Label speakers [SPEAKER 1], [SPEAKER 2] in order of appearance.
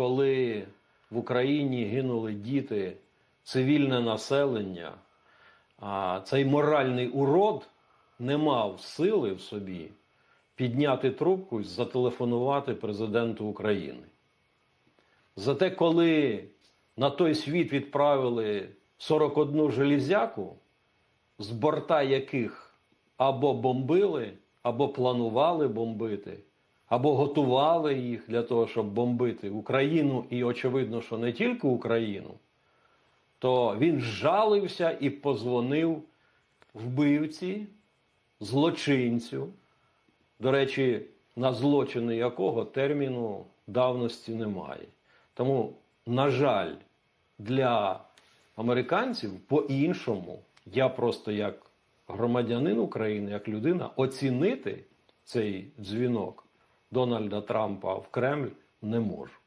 [SPEAKER 1] коли в Україні гинули діти, цивільне населення, цей моральний урод не мав сили в собі підняти трубку і зателефонувати президенту України. Зате, коли на той світ відправили 41 железяку, з борта яких або бомбили, або планували бомбити, або готували їх для того, щоб бомбити Україну, і очевидно, що не тільки Україну, то він жалився і позвонив вбивці, злочинцю, до речі, на злочини якого терміну давності немає. Тому, на жаль, для американців по-іншому я просто як громадянин України, як людина, оцінити цей дзвінок Дональда Трампа в Кремль не можу.